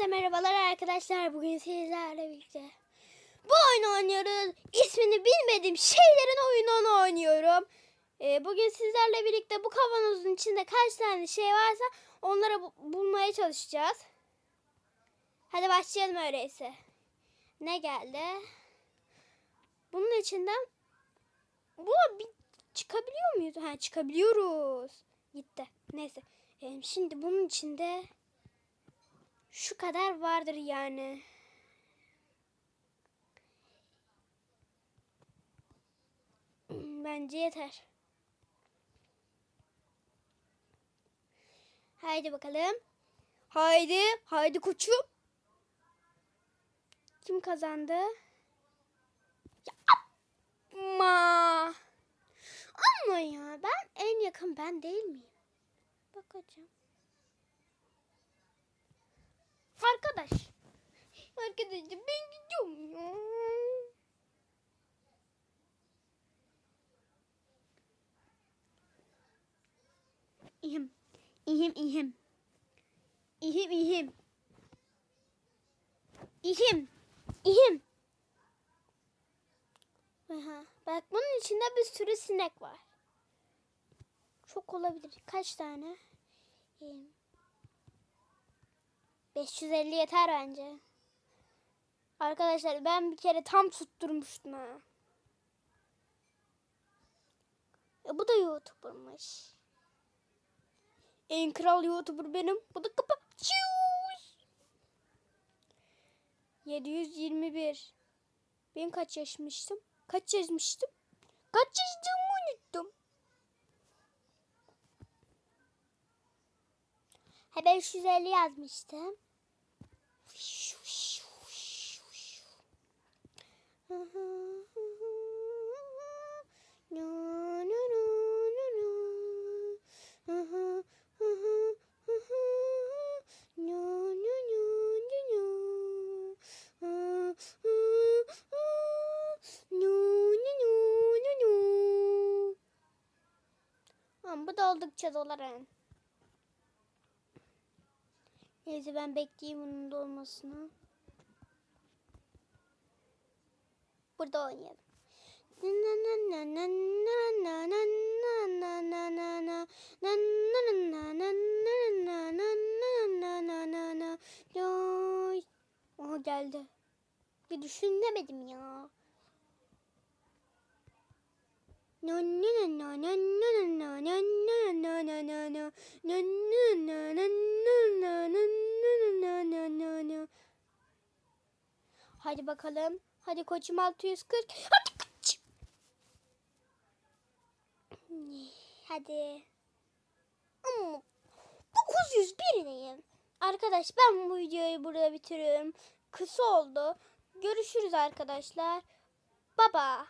Hepinize merhabalar arkadaşlar. Bugün sizlerle birlikte bu oyunu oynuyoruz. İsmini bilmediğim şeylerin oyununu oynuyorum. Ee, bugün sizlerle birlikte bu kavanozun içinde kaç tane şey varsa onları bu- bulmaya çalışacağız. Hadi başlayalım öyleyse. Ne geldi? Bunun içinden bu bir çıkabiliyor muyuz? Ha çıkabiliyoruz. Gitti. Neyse. Ee, şimdi bunun içinde şu kadar vardır yani. Bence yeter. Haydi bakalım. Haydi, haydi koçum. Kim kazandı? Ya ama. Ama ya ben en yakın ben değil miyim? Bakacağım. Arkadaş. Arkadaşlar ben gidiyorum ya. İhim. İhim ihim. İhim ihim. İhim. İhim. Aha. Bak bunun içinde bir sürü sinek var. Çok olabilir. Kaç tane? İhim. 550 yeter bence. Arkadaşlar ben bir kere tam tutturmuştum ha. E, bu da YouTuber'mış. En kral YouTuber benim. Bu da. Çiuş. 721. Ben kaç yaşmıştım? Kaç yazmıştım? Kaç yazdığımı unuttum. Ha 550 yazmıştım. Ama bu da oldukça dolar yani. Neyse ben bekleyeyim bunun dolmasını. Burada oynayalım. Aha geldi. Bir düşünemedim ya. Hadi bakalım. Hadi koçum 640. Hadi koç. Hadi. Ama 901 neyim? Arkadaş ben bu videoyu burada bitiriyorum. Kısa oldu. Görüşürüz arkadaşlar. Baba.